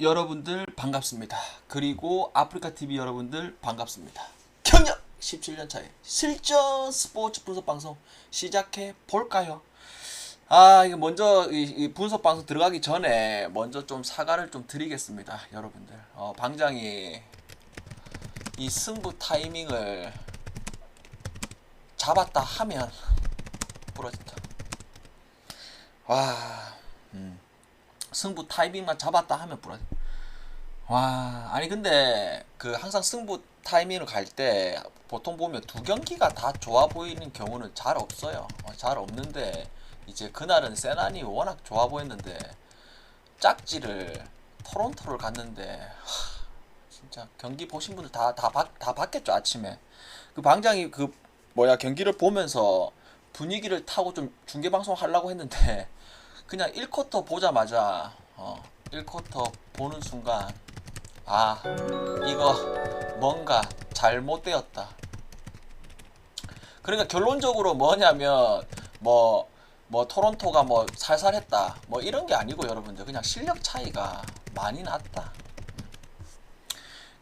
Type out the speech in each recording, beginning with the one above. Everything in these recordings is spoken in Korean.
여러분들 반갑습니다. 그리고 아프리카 TV 여러분들 반갑습니다. 경력 17년 차의 실전 스포츠 분석 방송 시작해 볼까요? 아, 이거 먼저 이, 이 분석 방송 들어가기 전에 먼저 좀 사과를 좀 드리겠습니다, 여러분들. 어, 방장이 이 승부 타이밍을 잡았다 하면 부러진다. 와, 음. 승부 타이밍만 잡았다 하면 부러져. 와, 아니 근데 그 항상 승부 타이밍을 갈 때 보통 보면 두 경기가 다 좋아 보이는 경우는 잘 없어요. 어, 잘 없는데 이제 그날은 세난이 워낙 좋아 보였는데 짝지를 토론토를 갔는데 하, 진짜 경기 보신 분들 다다 다 봤겠죠 아침에 그 방장이 그 뭐야 경기를 보면서 분위기를 타고 좀 중계 방송 하려고 했는데 그냥 1쿼터 보자마자 어 1쿼터 보는 순간 아 이거 뭔가 잘못되었다. 그러니까 결론적으로 뭐냐면 뭐뭐 토론토가 뭐 살살했다 뭐 이런 게 아니고 여러분들 그냥 실력 차이가 많이 났다.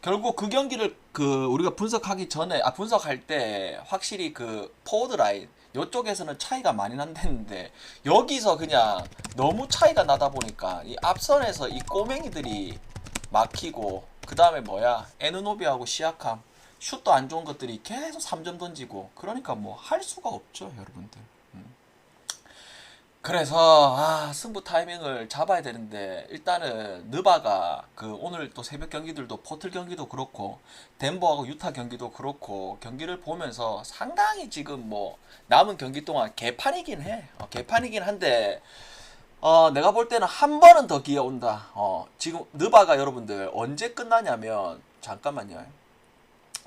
결국 그 경기를 그 우리가 분석하기 전에 아 분석할 때 확실히 그 포워드 라인 요쪽에서는 차이가 많이 난다는데 여기서 그냥 너무 차이가 나다 보니까 이 앞선에서 이 꼬맹이들이 막히고 그 다음에 뭐야 에누노비하고 시아캄 슛도 안 좋은 것들이 계속 3점 던지고 그러니까 뭐 할 수가 없죠 여러분들 음. 그래서 아 승부 타이밍을 잡아야 되는데 일단은 느바가 그 오늘 또 새벽 경기들도 포틀 경기도 그렇고 덴버하고 유타 경기도 그렇고 경기를 보면서 상당히 지금 뭐 남은 경기 동안 개판이긴 해. 어, 개판이긴 한데 어 내가 볼 때는 한 번은 더 기회 온다. 어 지금 느바가 여러분들 언제 끝나냐면 잠깐만요.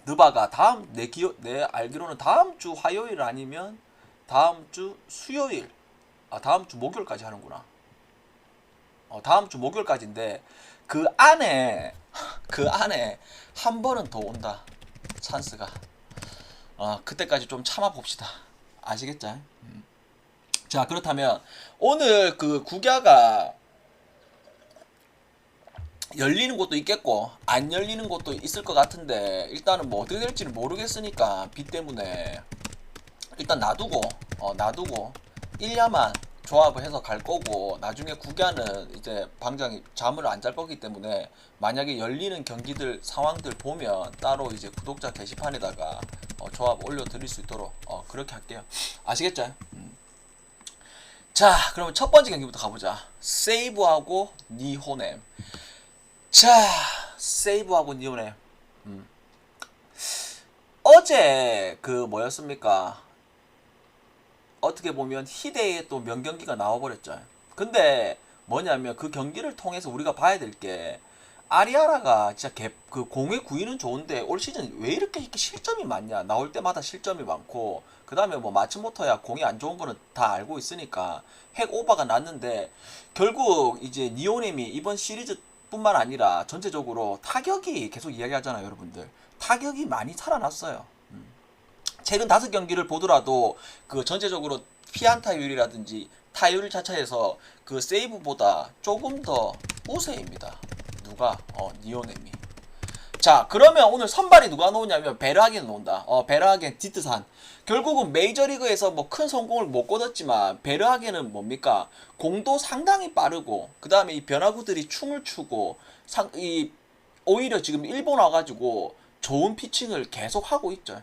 느바가 다음 내 기억 내 알기로는 다음 주 화요일 아니면 다음 주 수요일 아 다음 주 목요일까지 하는구나. 어 다음 주 목요일까지인데 그 안에 그 안에 한 번은 더 온다 찬스가. 어 그때까지 좀 참아 봅시다. 아시겠죠? 음. 자 그렇다면 오늘 그 국야가 열리는 곳도 있겠고 안 열리는 곳도 있을 것 같은데 일단은 뭐 어떻게 될지는 모르겠으니까 비 때문에 일단 놔두고 어 놔두고 1야만 조합을 해서 갈 거고 나중에 국야는 이제 방장이 잠을 안 잘 거기 때문에 만약에 열리는 경기들 상황들 보면 따로 이제 구독자 게시판에다가 어, 조합 올려 드릴 수 있도록 어, 그렇게 할게요 아시겠죠? 음. 자 그러면 첫 번째 경기부터 가보자 세이브하고 니호넴 자 세이브하고 니호넴 음. 어제 그 뭐였습니까 어떻게 보면 희대의 또 명경기가 나와버렸죠. 근데 뭐냐면 그 경기를 통해서 우리가 봐야 될 게 아리아라가 진짜 개, 그 공의 구위는 좋은데 올 시즌 왜 이렇게, 이렇게 실점이 많냐. 나올 때마다 실점이 많고 그 다음에 뭐 마츠모토야 공이 안 좋은 거는 다 알고 있으니까 핵 오버가 났는데 결국 이제 니오넴이 이번 시리즈 뿐만 아니라 전체적으로 타격이 계속 이야기하잖아요 여러분들. 타격이 많이 살아났어요 최근 다섯 경기를 보더라도 그 전체적으로 피안타율이라든지 타율 자체에서 그 세이브보다 조금 더 우세입니다. 누가? 어, 니오넴이. 자, 그러면 오늘 선발이 누가 나오냐면 베르하겐 나온다. 어, 베르하겐 디트산. 결국은 메이저리그에서 뭐 큰 성공을 못 거뒀지만 베르하겐은 뭡니까? 공도 상당히 빠르고 그다음에 이 변화구들이 춤을 추고 상, 이 오히려 지금 일본 와가지고 좋은 피칭을 계속 하고 있죠.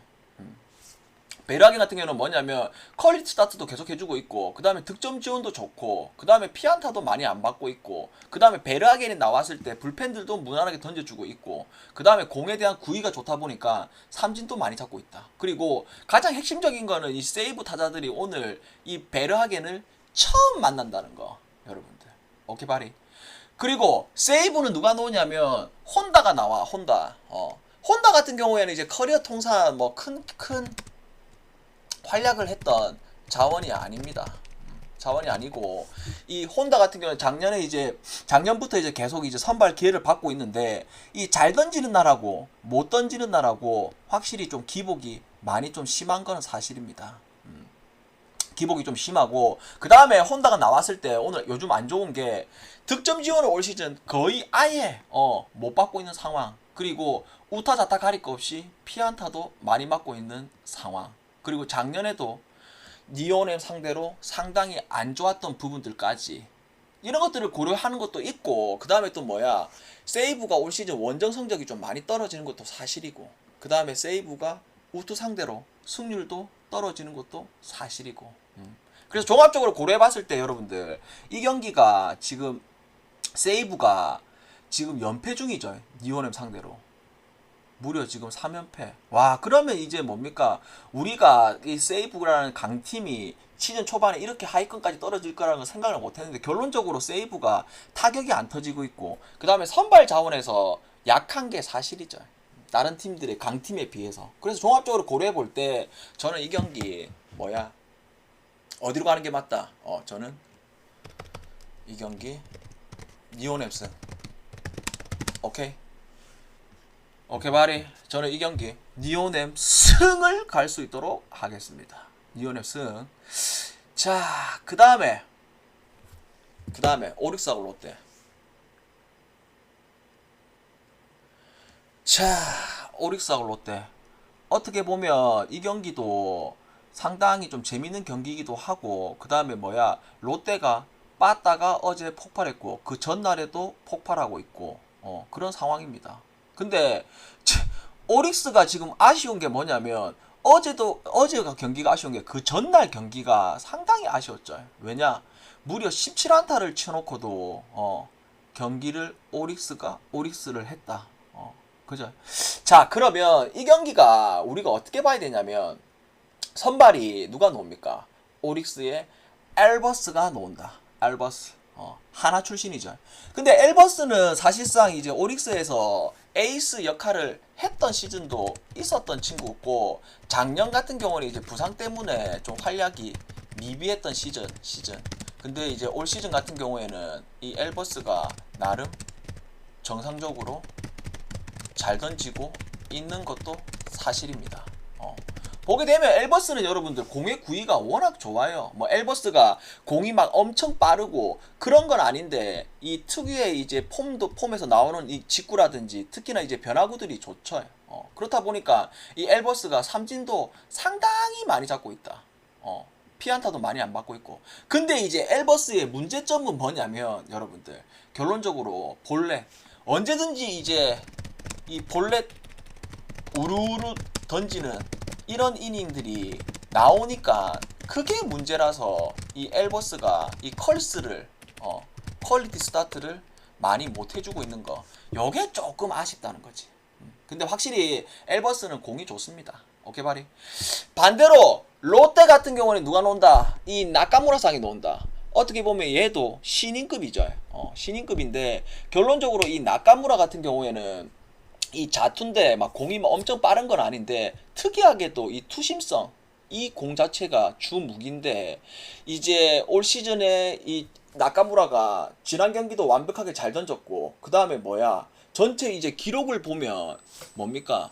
베라긴 같은 경우는 뭐냐면 퀄리티 스타트도 계속 해주고 있고 그 다음에 득점 지원도 좋고 그 다음에 피안타도 많이 안 받고 있고 그 다음에 베르하겐이 나왔을 때 불펜들도 무난하게 던져주고 있고 그 다음에 공에 대한 구위가 좋다 보니까 삼진도 많이 잡고 있다. 그리고 가장 핵심적인 거는 이 세이브 타자들이 오늘 이 베르하겐을 처음 만난다는 거 여러분들. 오케이 바리? 그리고 세이브는 누가 놓냐면 혼다가 나와 혼다. 어. 혼다 같은 경우에는 이제 커리어 통산 뭐 큰큰 활약을 했던 자원이 아닙니다. 자원이 아니고 이 혼다 같은 경우는 작년에 이제 작년부터 이제 계속 이제 선발 기회를 받고 있는데 이 잘 던지는 날하고 못 던지는 날하고 확실히 좀 기복이 많이 좀 심한 거는 사실입니다. 음. 기복이 좀 심하고 그 다음에 혼다가 나왔을 때 오늘 요즘 안 좋은 게 득점 지원을 올 시즌 거의 아예 어, 못 받고 있는 상황 그리고 우타 자타 가릴 거 없이 피안타도 많이 맞고 있는 상황 그리고 작년에도 니온을 상대로 상당히 안 좋았던 부분들까지 이런 것들을 고려하는 것도 있고 그 다음에 또 뭐야 세이브가 올 시즌 원정 성적이 좀 많이 떨어지는 것도 사실이고 그 다음에 세이브가 우투 상대로 승률도 떨어지는 것도 사실이고 음. 그래서 종합적으로 고려해봤을 때 여러분들 이 경기가 지금 세이브가 지금 연패 중이죠 니온엠 상대로 무려 지금 3연패. 와, 그러면 이제 뭡니까? 우리가 이 세이브라는 강팀이 시즌 초반에 이렇게 하위권까지 떨어질 거라는 건 생각을 못 했는데 결론적으로 세이브가 타격이 안 터지고 있고 그다음에 선발 자원에서 약한 게 사실이죠. 다른 팀들의 강팀에 비해서. 그래서 종합적으로 고려해 볼 때 저는 이 경기 뭐야? 어디로 가는 게 맞다? 어, 저는 이 경기 니오넵스. 오케이. 바리. 저는 이 경기 니오넴 승을 갈 수 있도록 하겠습니다. 니오넴 승자그 다음에 그 다음에 오릭스하고 롯데 자 오릭스하고 롯데 어떻게 보면 이 경기도 상당히 좀 재밌는 경기이기도 하고 그 다음에 뭐야? 롯데가 빠따가 어제 폭발했고 그 전날에도 폭발하고 있고 어, 그런 상황입니다 근데 참, 오릭스가 지금 아쉬운 게 뭐냐면 어제도 어제가 경기가 아쉬운 게 그 전날 경기가 상당히 아쉬웠죠. 왜냐? 무려 17안타를 쳐놓고도 어, 경기를 오릭스가 오릭스를 했다. 어, 그죠? 자, 그러면 이 경기가 우리가 어떻게 봐야 되냐면 선발이 누가 놓습니까? 오릭스의 엘버스가 놓은다. 엘버스. 어, 하나 출신이죠. 근데 엘버스는 사실상 이제 오릭스에서 에이스 역할을 했던 시즌도 있었던 친구고 작년 같은 경우는 이제 부상 때문에 좀 활약이 미비했던 시즌 시즌. 근데 이제 올 시즌 같은 경우에는 이 엘버스가 나름 정상적으로 잘 던지고 있는 것도 사실입니다. 어. 보게 되면 엘버스는 여러분들 공의 구위가 워낙 좋아요. 뭐 엘버스가 공이 막 엄청 빠르고 그런 건 아닌데 이 특유의 이제 폼도 폼에서 나오는 이 직구라든지 특히나 이제 변화구들이 좋죠. 어, 그렇다 보니까 이 엘버스가 삼진도 상당히 많이 잡고 있다. 어, 피안타도 많이 안 받고 있고. 근데 이제 엘버스의 문제점은 뭐냐면 여러분들 결론적으로 본래 언제든지 이제 이 볼넷 우르르 던지는 이런 이닝들이 나오니까 그게 문제라서 이 엘버스가 이 컬스를 어 퀄리티 스타트를 많이 못 해주고 있는 거. 요게 조금 아쉽다는 거지. 음, 근데 확실히 엘버스는 공이 좋습니다. 오케이 바리. 반대로 롯데 같은 경우는 누가 논다? 이 나카무라상이 논다. 어떻게 보면 얘도 신인급이죠. 어, 신인급인데 결론적으로 이 나카무라 같은 경우에는 이 자투인데 막 공이 막 엄청 빠른 건 아닌데 특이하게 또이 투심성 이 공 자체가 주 무기인데 이제 올 시즌에 이 나카무라가 지난 경기도 완벽하게 잘 던졌고 그 다음에 뭐야? 전체 이제 기록을 보면 뭡니까?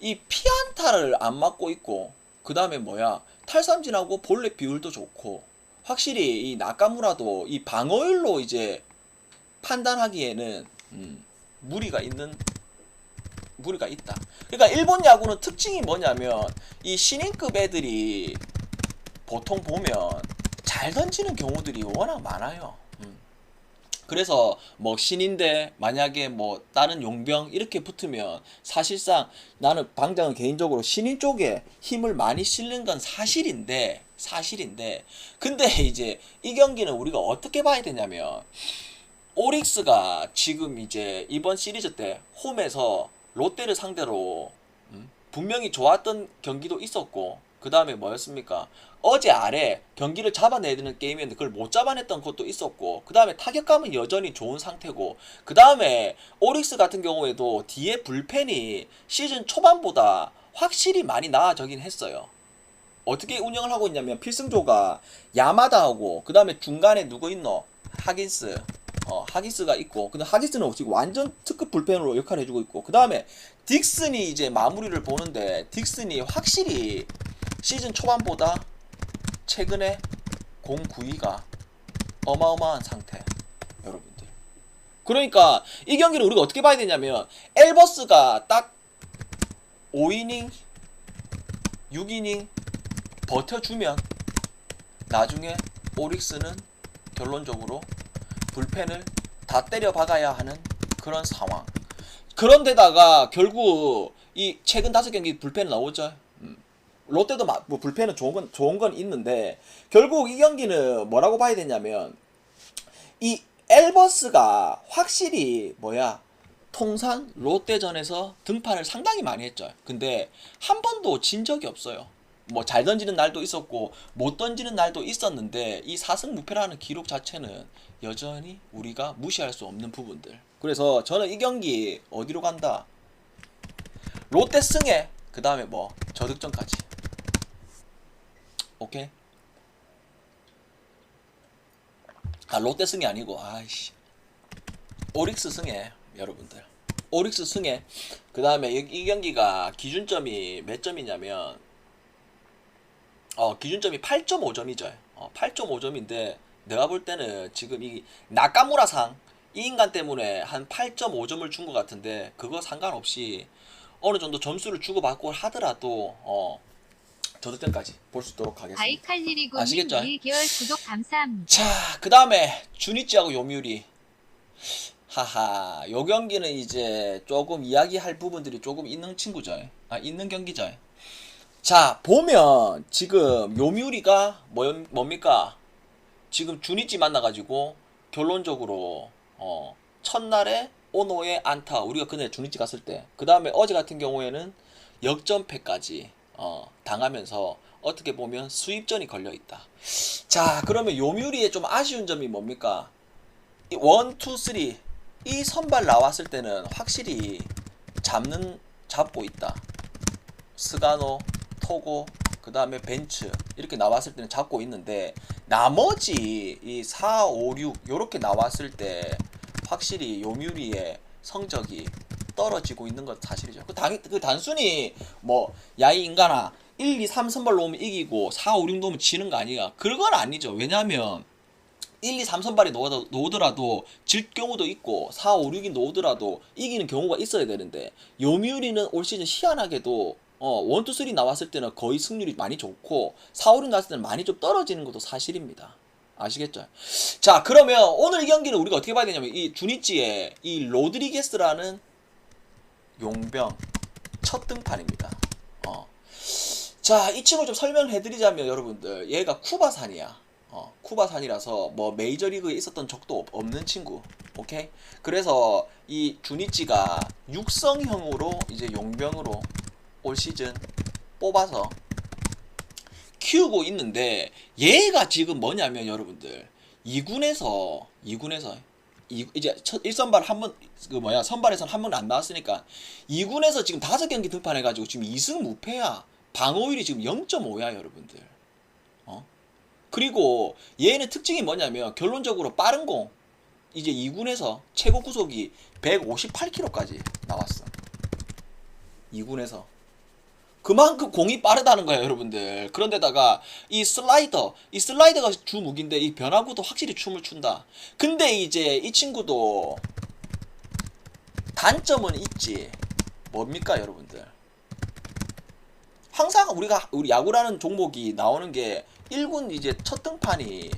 이 피안타를 안 맞고 있고 그 다음에 뭐야? 탈삼진하고 볼넷 비율도 좋고 확실히 이 나카무라도 이 방어율로 이제 판단하기에는 음, 무리가 있는 무리가 있다. 그러니까 일본 야구는 특징이 뭐냐면 이 신인급 애들이 보통 보면 잘 던지는 경우들이 워낙 많아요. 음. 그래서 뭐 신인데 만약에 뭐 다른 용병 이렇게 붙으면 사실상 나는 방장은 개인적으로 신인 쪽에 힘을 많이 실는 건 사실인데 사실인데 근데 이제 이 경기는 우리가 어떻게 봐야 되냐면 오릭스가 지금 이제 이번 시리즈 때 홈에서 롯데를 상대로 음, 분명히 좋았던 경기도 있었고 그 다음에 뭐였습니까? 어제 아래 경기를 잡아내야 되는 게임이었는데 그걸 못 잡아냈던 것도 있었고 그 다음에 타격감은 여전히 좋은 상태고 그 다음에 오릭스 같은 경우에도 뒤에 불펜이 시즌 초반보다 확실히 많이 나아지긴 했어요. 어떻게 운영을 하고 있냐면 필승조가 야마다하고 그 다음에 중간에 누구 있노? 하긴스 어, 하기스가 있고 근데 하기스는 지금 완전 특급 불펜으로 역할을 해주고 있고 그 다음에 딕슨이 이제 마무리를 보는데 딕슨이 확실히 시즌 초반보다 최근에 공 9위가 어마어마한 상태 여러분들. 그러니까 이 경기를 우리가 어떻게 봐야 되냐면 엘버스가 딱 5이닝 6이닝 버텨주면 나중에 오릭스는 결론적으로 불펜을 다 때려 박아야 하는 그런 상황. 그런데다가 결국 이 최근 다섯 경기 불펜 나오죠. 음. 롯데도 마- 뭐 불펜은 좋은 건 좋은 건 있는데 결국 이 경기는 뭐라고 봐야 되냐면 이 엘버스가 확실히 뭐야 통산 롯데전에서 등판을 상당히 많이 했죠. 근데 한 번도 진 적이 없어요. 뭐 잘 던지는 날도 있었고 못 던지는 날도 있었는데 이 4승 무패라는 기록 자체는 여전히 우리가 무시할 수 없는 부분들. 그래서 저는 이 경기 어디로 간다? 롯데 승에 그 다음에 뭐 저득점까지. 오케이. 아 롯데 승이 아니고 아이씨 오릭스 승에 여러분들 오릭스 승에 그 다음에 이, 이 경기가 기준점이 몇 점이냐면 어 기준점이 8.5점이죠 어, 8.5점인데 내가 볼 때는 지금 이 나카무라상 이 인간 때문에 한 8.5점을 준 것 같은데 그거 상관없이 어느 정도 점수를 주고받고 하더라도 어 저득점까지 볼 수 있도록 하겠습니다. 아시겠죠? 1개월 구독 감사합니다. 자, 그 다음에 주니치하고 요미우리. 하하, 요 경기는 이제 조금 이야기할 부분들이 조금 있는 친구죠. 아, 있는 경기죠. 자, 보면 지금 요미우리가 뭐, 뭡니까? 지금 주니치 만나가지고 결론적으로 어, 첫날에 오노의 안타 우리가 그날 주니치 갔을 때 그 다음에 어제 같은 경우에는 역전패까지 어, 당하면서 어떻게 보면 수입전이 걸려 있다. 자, 그러면 요뮤리의 좀 아쉬운 점이 뭡니까? 이 원, 투, 쓰리 이 선발 나왔을 때는 확실히 잡는 잡고 있다. 스가노, 토고, 그 다음에 벤츠 이렇게 나왔을 때는 잡고 있는데 나머지 이 4, 5, 6 이렇게 나왔을 때 확실히 요뮤리의 성적이 떨어지고 있는 건 사실이죠. 그, 당, 그 단순히 뭐 야이 인간아 1, 2, 3 선발 놓으면 이기고 4, 5, 6 놓으면 지는 거 아니야. 그건 아니죠. 왜냐면 1, 2, 3 선발이 놓- 놓더라도 질 경우도 있고 4, 5, 6이 놓더라도 이기는 경우가 있어야 되는데 요미우리는 올 시즌 희한하게도 어, 1, 2, 3 나왔을 때는 거의 승률이 많이 좋고 4, 5, 6 나왔을 때는 많이 좀 떨어지는 것도 사실입니다. 아시겠죠? 자 그러면 오늘 이 경기는 우리가 어떻게 봐야 되냐면 이 주니치의 이 로드리게스라는 용병 첫 등판입니다. 어. 자, 이 친구 좀 설명해 드리자면 여러분들 얘가 쿠바산이야. 어, 쿠바산이라서 뭐 메이저리그에 있었던 적도 없- 없는 친구. 오케이? 그래서 이 주니치가 육성형으로 이제 용병으로 올 시즌 뽑아서 키우고 있는데 얘가 지금 뭐냐면 여러분들 2군에서 2군에서 이, 이제 첫 1선발 한 번 그 뭐야 선발에서는 한번 안 나왔으니까 2군에서 지금 다섯 경기 등판해 가지고 지금 2승 무패야. 방어율이 지금 0.5야, 여러분들. 어? 그리고 얘는 특징이 뭐냐면 결론적으로 빠른 공 이제 2군에서 최고 구속이 158km까지 나왔어. 2군에서 그만큼 공이 빠르다는 거예요, 여러분들. 그런데다가 이 슬라이더, 이 슬라이더가 주 무기인데 이 변화구도 확실히 춤을 춘다. 근데 이제 이 친구도 단점은 있지. 뭡니까, 여러분들? 항상 우리가 우리 야구라는 종목이 나오는 게 1군 이제 첫 등판이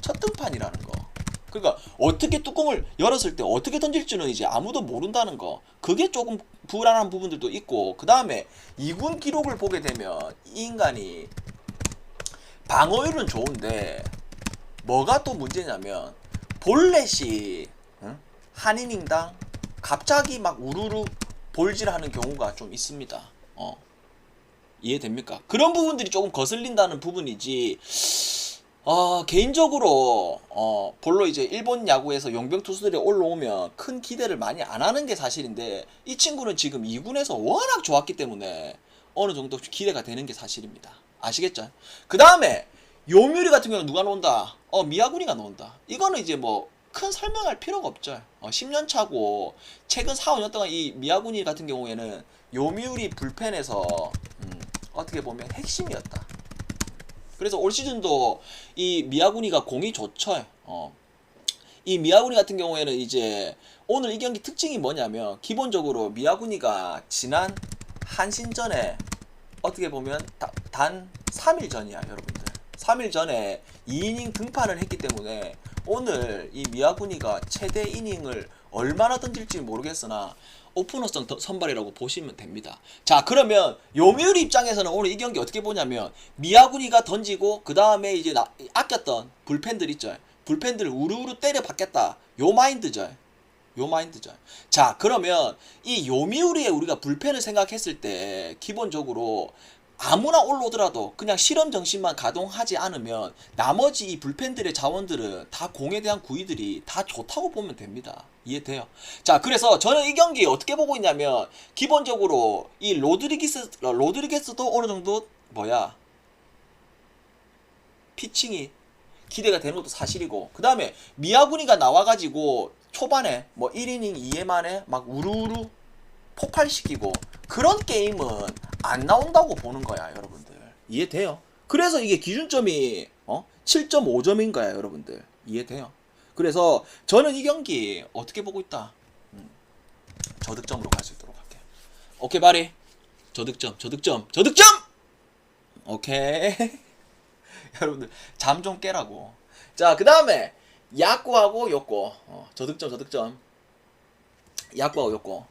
첫 등판이라는 거. 그러니까 어떻게 뚜껑을 열었을 때 어떻게 던질지는 이제 아무도 모른다는 거. 그게 조금 불안한 부분들도 있고 그 다음에 2군 기록을 보게 되면 이 인간이 방어율은 좋은데 뭐가 또 문제냐면 볼넷이 응? 한 이닝당 갑자기 막 우르르 볼질하는 경우가 좀 있습니다. 어. 이해됩니까? 그런 부분들이 조금 거슬린다는 부분이지. 어, 개인적으로 어, 볼로 이제 일본 야구에서 용병 투수들이 올라오면 큰 기대를 많이 안 하는 게 사실인데 이 친구는 지금 2군에서 워낙 좋았기 때문에 어느 정도 기대가 되는 게 사실입니다. 아시겠죠? 그 다음에 요뮤리 같은 경우는 누가 나온다? 어, 미야구니가 나온다. 이거는 이제 뭐 큰 설명할 필요가 없죠. 어, 10년 차고 최근 4, 5년 동안 이 미야구니 같은 경우에는 요미우리 불펜에서 음, 어떻게 보면 핵심이었다. 그래서 올 시즌도 이 미야구니가 공이 좋죠. 어. 이 미야구니 같은 경우에는 이제 오늘 이 경기 특징이 뭐냐면 기본적으로 미야구니가 지난 한신전에 어떻게 보면 다- 단 3일 전이야 여러분들 3일 전에 2이닝 등판을 했기 때문에 오늘 이 미야구니가 최대 이닝을 얼마나 던질지 모르겠으나 오프너성 더- 선발이라고 보시면 됩니다. 자 그러면 요미우리 입장에서는 오늘 이 경기 어떻게 보냐면 미야구니가 던지고 그 다음에 이제 나- 아꼈던 불펜들 있죠. 불펜들을 우르르 때려 받겠다. 요 마인드죠. 요 마인드죠. 자 그러면 이 요미우리에 우리가 불펜을 생각했을 때 기본적으로 아무나 올라오더라도 그냥 실험 정신만 가동하지 않으면 나머지 이 불펜들의 자원들은 다 공에 대한 구위들이 다 좋다고 보면 됩니다. 이해돼요? 자, 그래서 저는 이 경기 어떻게 보고 있냐면 기본적으로 이 로드리기스 로드리게스도 어느 정도 뭐야 피칭이 기대가 되는 것도 사실이고 그 다음에 미야구니가 나와가지고 초반에 뭐 1이닝 2회 만에 막 우르르 폭발시키고 그런 게임은 안 나온다고 보는 거야 여러분들. 이해돼요? 그래서 이게 기준점이 어? 7.5점인 거야 여러분들. 이해돼요? 그래서 저는 이 경기 어떻게 보고 있다? 음, 저득점으로 갈 수 있도록 할게. 오케이 바리. 저득점 저득점 저득점! 오케이. 여러분들 잠 좀 깨라고. 자 그 다음에 야구하고 요꼬 어, 저득점 저득점. 야구하고 요꼬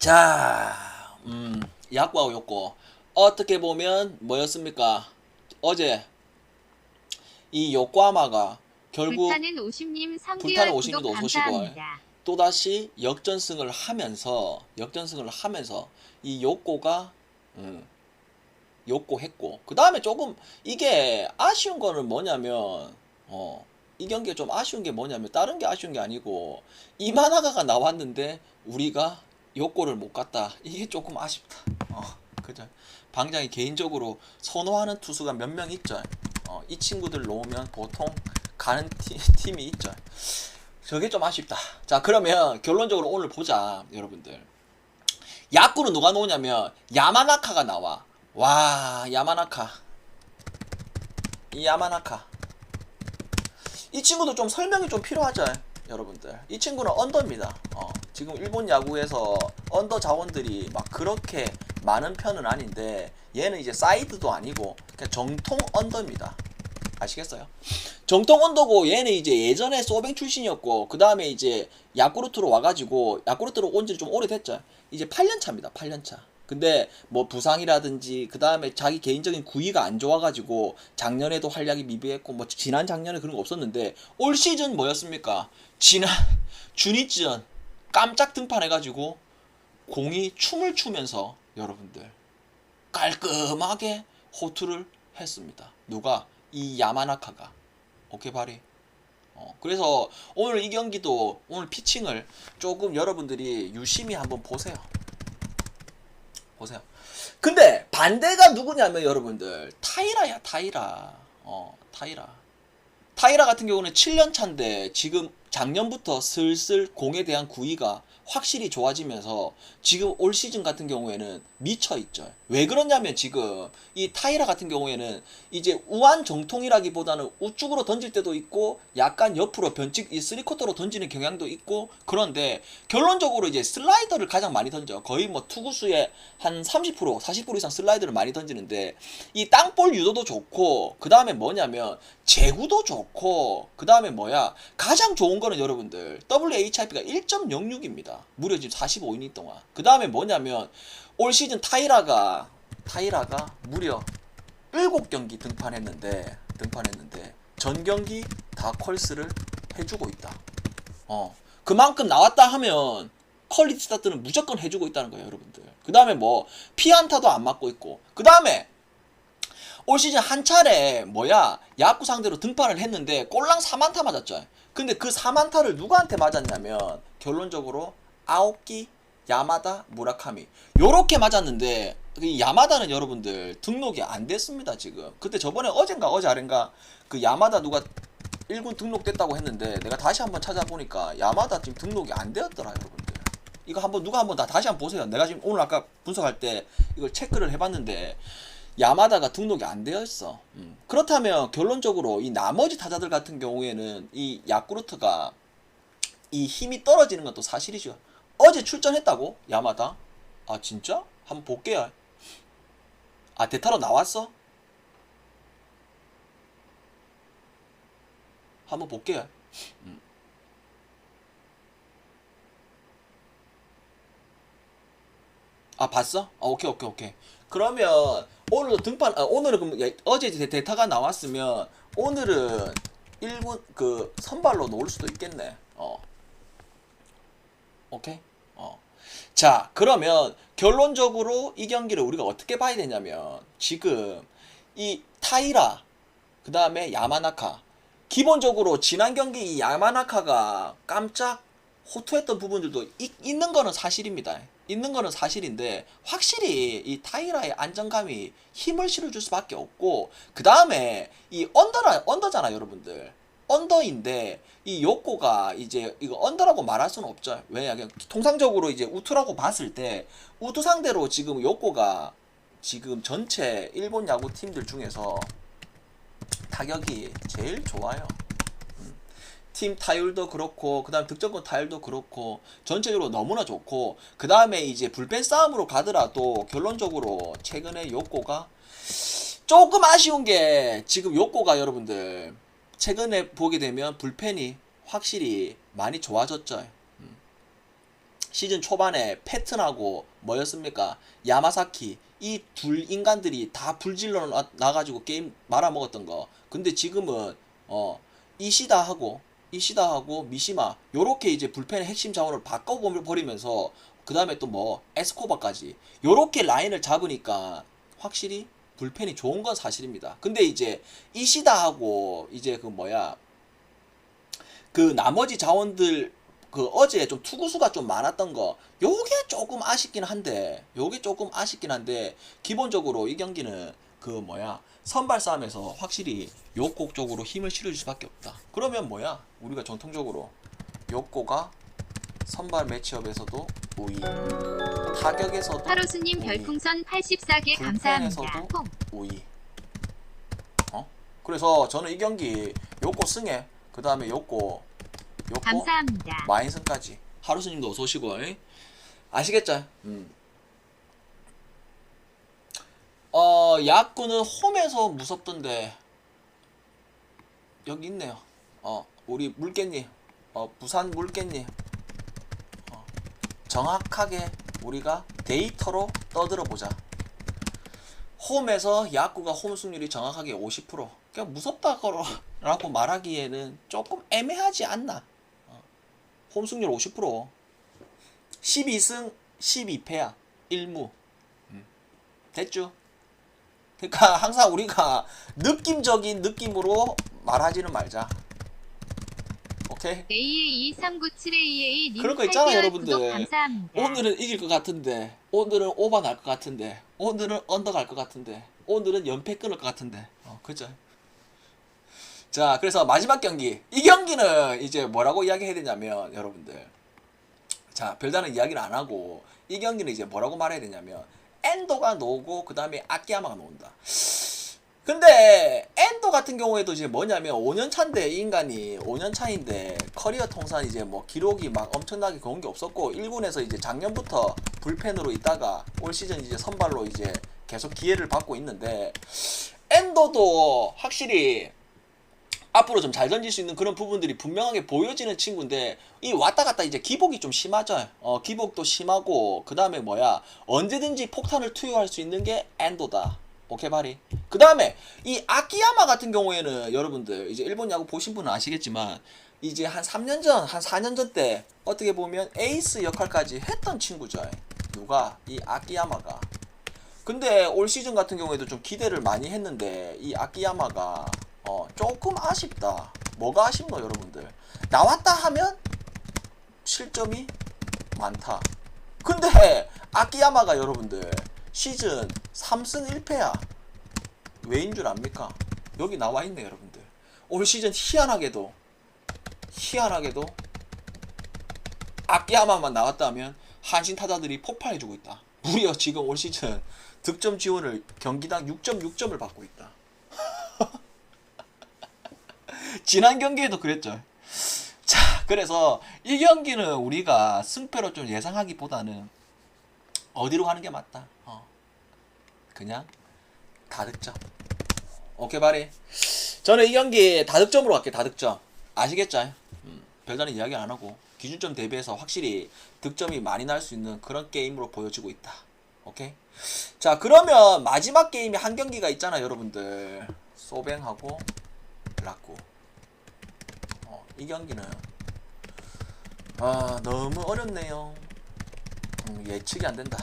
자, 음, 야구하고 요거 어떻게 보면 뭐였습니까? 어제 이 요코하마가 결국 불타는 50님 불타는 성규열 50 님도 구독 어서 오시고. 감사합니다. 또다시 역전승을 하면서 역전승을 하면서 이 요코가 음, 요코 했고 그 다음에 조금 이게 아쉬운 거는 뭐냐면 어, 이 경기에 좀 아쉬운 게 뭐냐면 다른 게 아쉬운 게 아니고 이만하가가 나왔는데 우리가 요코를 못 갔다 이게 조금 아쉽다 어, 그죠 방장이 개인적으로 선호하는 투수가 몇 명 있죠 어, 이 친구들 놓으면 보통 가는 티, 팀이 있죠 저게 좀 아쉽다. 자, 그러면 결론적으로 오늘 보자, 여러분들. 야구는 누가 나오냐면 야마나카가 나와. 와, 야마나카. 이 야마나카. 이 친구도 좀 설명이 좀 필요하죠, 여러분들. 이 친구는 언더입니다. 어, 지금 일본 야구에서 언더 자원들이 막 그렇게 많은 편은 아닌데 얘는 이제 사이드도 아니고 그냥 정통 언더입니다. 아시겠어요? 정통 언더고 얘는 이제 예전에 소뱅 출신이었고 그 다음에 이제 야쿠르트로 와가지고 야쿠르트로 온 지는 좀 오래됐죠. 이제 8년 차입니다. 8년 차. 근데 뭐 부상이라든지 그 다음에 자기 개인적인 구위가 안 좋아가지고 작년에도 활약이 미비했고 뭐 지난 작년에 그런 거 없었는데 올 시즌 뭐였습니까? 지난 주니전 깜짝 등판해가지고 공이 춤을 추면서 여러분들 깔끔하게 호투를 했습니다. 누가 이 야마나카가 오케이 바리. 어, 그래서 오늘 이 경기도 오늘 피칭을 조금 여러분들이 유심히 한번 보세요. 보세요. 근데 반대가 누구냐면 여러분들 타이라야 타이라. 어 타이라. 타이라 같은 경우는 7년 차인데 지금 작년부터 슬슬 공에 대한 구위가 확실히 좋아지면서 지금 올 시즌 같은 경우에는 미쳐 있죠. 왜 그러냐면 지금 이 타이라 같은 경우에는 이제 우한 정통이라기보다는 우측으로 던질 때도 있고 약간 옆으로 변칙 이 쓰리쿼터로 던지는 경향도 있고 그런데 결론적으로 이제 슬라이더를 가장 많이 던져. 거의 뭐 투구수의 한 30% 40% 이상 슬라이더를 많이 던지는데 이 땅볼 유도도 좋고 그 다음에 뭐냐면 제구도 좋고 그 다음에 뭐야 가장 좋은 거는 여러분들 WHIP가 1.06입니다. 무려 지금 45이닝 동안. 그 다음에 뭐냐면 올 시즌 타이라가 타이라가 무려 7경기 등판했는데 등판했는데 전 경기 다 컬스를 해주고 있다. 어 그만큼 나왔다 하면 퀄리티 스타트는 무조건 해주고 있다는 거예요, 여러분들. 그 다음에 뭐 피안타도 안 맞고 있고 그 다음에 올 시즌 한 차례 뭐야 야구 상대로 등판을 했는데 꼴랑 4만타 맞았죠. 근데 그 4만타를 누구한테 맞았냐면 결론적으로 아오키, 야마다, 무라카미 요렇게 맞았는데 이 야마다는 여러분들 등록이 안 됐습니다 지금. 그때 저번에 어젠가 어제 아ren가 그 야마다 누가 1군 등록됐다고 했는데 내가 다시 한번 찾아보니까 야마다 지금 등록이 안 되었더라 여러분들. 이거 한번 누가 한번 다 다시 한번 보세요. 내가 지금 오늘 아까 분석할 때 이걸 체크를 해봤는데 야마다가 등록이 안 되어 있어. 음. 그렇다면 결론적으로 이 나머지 타자들 같은 경우에는 이 야쿠르트가 이 힘이 떨어지는 건또 사실이죠. 어제 출전했다고 야마다? 아 진짜? 한번 볼게요. 아 대타로 나왔어? 한번 볼게요. 음. 아 봤어? 아, 오케이 오케이 오케이. 그러면 오늘도 등판 아, 오늘은 그럼 야, 어제 데- 데이터가 나왔으면 오늘은 1군 그 선발로 놓을 수도 있겠네. 어. 오케이. 어. 자, 그러면 결론적으로 이 경기를 우리가 어떻게 봐야 되냐면 지금 이 타이라 그 다음에 야마나카 기본적으로 지난 경기 이 야마나카가 깜짝 호투했던 부분들도 있, 있는 거는 사실입니다. 있는 거는 사실인데 확실히 이 타이라의 안정감이 힘을 실어줄 수밖에 없고 그 다음에 이 언더라 언더잖아 여러분들 언더인데 이 요코가 이제 이거 언더라고 말할 수는 없죠. 왜냐 그냥 통상적으로 이제 우투라고 봤을 때 우투 상대로 지금 요코가 지금 전체 일본 야구 팀들 중에서 타격이 제일 좋아요. 음. 팀 타율도 그렇고 그다음 득점권 타율도 그렇고 전체적으로 너무나 좋고 그 다음에 이제 불펜 싸움으로 가더라도 결론적으로 최근에 요코가 조금 아쉬운 게 지금 요코가 여러분들 최근에 보게 되면 불펜이 확실히 많이 좋아졌죠. 음. 시즌 초반에 패튼하고 뭐였습니까? 야마사키 이 둘 인간들이 다 불질러 나- 나가지고 게임 말아먹었던 거. 근데 지금은 어 이시다하고 이시다하고 미시마 요렇게 이제 불펜의 핵심 자원을 바꿔버리면서 그 다음에 또 뭐 에스코바까지 요렇게 라인을 잡으니까 확실히 불펜이 좋은 건 사실입니다. 근데 이제 이시다하고 이제 그 뭐야 그 나머지 자원들 그 어제 좀 투구수가 좀 많았던 거 요게 조금 아쉽긴 한데 요게 조금 아쉽긴 한데 기본적으로 이 경기는 그 뭐야 선발 싸움에서 확실히 요곡 쪽으로 힘을 실어줄 수밖에 없다 그러면 뭐야 우리가 전통적으로 요꼬가 선발 매치업에서도 우위 타격에서도 하루수님 우위 별풍선 84개 감사합니다. 불펜에서도 콩. 우위 어? 그래서 저는 이 경기 요꼬 승에 그 다음에 요꼬 요꼬 감사합니다. 마인슨까지 하루스님도 어서 오시고 이? 아시겠죠? 음. 어 야구는 홈에서 무섭던데 여기 있네요. 어 우리 물개님, 어 부산 물개님, 어, 정확하게 우리가 데이터로 떠들어 보자. 홈에서 야구가 홈 승률이 정확하게 50%. 그냥 무섭다고 말하기에는 조금 애매하지 않나? 홈 승률 50% 12승 12패야 1무 됐죠? 그러니까 항상 우리가 느낌적인 느낌으로 말하지는 말자 오케이? AA2397AA 님 그런 거 있잖아, 8개월 여러분들. 감사합니다. 오늘은 이길 것 같은데 오늘은 오버 날것 같은데 오늘은 언더 갈 것 같은데 오늘은 연패 끊을 것 같은데 어 그죠? 자 그래서 마지막 경기 이 경기는 이제 뭐라고 이야기해야 되냐면 여러분들 자 별다른 이야기를 안 하고 이 경기는 이제 뭐라고 말해야 되냐면 엔도가 노고 그 다음에 아키야마가 노온다 근데 엔도 같은 경우에도 이제 뭐냐면 5년 차인데 이 인간이 5년 차인데 커리어 통산 이제 뭐 기록이 막 엄청나게 좋은 게 없었고 1군에서 이제 작년부터 불펜으로 있다가 올 시즌 이제 선발로 이제 계속 기회를 받고 있는데 엔도도 확실히 앞으로 좀 잘 던질 수 있는 그런 부분들이 분명하게 보여지는 친구인데 이 왔다 갔다 이제 기복이 좀 심하죠. 어 기복도 심하고 그 다음에 뭐야 언제든지 폭탄을 투여할 수 있는 게 엔도다. 오케이 바리. 그 다음에 이 아키야마 같은 경우에는 여러분들 이제 일본 야구 보신 분은 아시겠지만 이제 한 3년 전, 한 4년 전 때 어떻게 보면 에이스 역할까지 했던 친구죠. 누가 이 아키야마가. 근데 올 시즌 같은 경우에도 좀 기대를 많이 했는데 이 아키야마가 어 조금 아쉽다. 뭐가 아쉽노 여러분들? 나왔다 하면 실점이 많다. 근데 아키야마가 여러분들 시즌 3승 1패야. 왜인 줄 압니까? 여기 나와 있네 여러분들. 올 시즌 희한하게도 희한하게도 아키야마만 나왔다면 한신 타자들이 폭발해주고 있다. 무려 지금 올 시즌 득점 지원을 경기당 6.6점을 받고 있다. 지난 경기에도 그랬죠. 자, 그래서 이 경기는 우리가 승패로 좀 예상하기보다는 어디로 가는 게 맞다. 어. 그냥 다득점. 오케이 바리. 저는 이 경기 다득점으로 갈게요. 다득점. 아시겠죠? 음, 별다른 이야기 안 하고 기준점 대비해서 확실히 득점이 많이 날 수 있는 그런 게임으로 보여지고 있다. 오케이. 자 그러면 마지막 게임이 한 경기가 있잖아 여러분들. 소뱅하고 라쿠. 어, 이 경기는 아 너무 어렵네요. 음, 예측이 안 된다.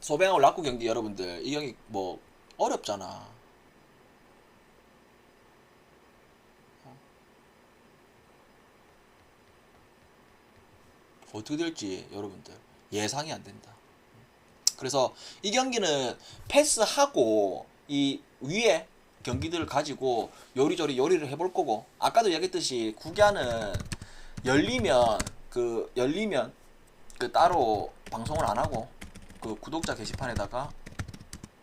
소뱅하고 라쿠 경기 여러분들 이 경기 뭐 어렵잖아. 어떻게 될지 여러분들 예상이 안 된다. 그래서 이 경기는 패스하고 이 위에 경기들을 가지고 요리조리 요리를 해볼 거고 아까도 얘기했듯이 구기아는 열리면 그 열리면 그 따로 방송을 안 하고 그 구독자 게시판에다가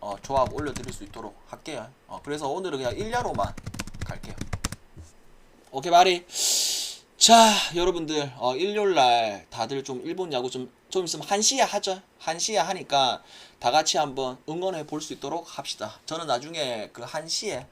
어, 조합 올려드릴 수 있도록 할게요. 어, 그래서 오늘은 그냥 일야로만 갈게요. 오케이 마리. 자 여러분들 어, 일요일날 다들 좀 일본 야구 좀, 좀 있으면 1시에 하죠 1시에 하니까 다 같이 한번 응원해 볼 수 있도록 합시다 저는 나중에 그 1시에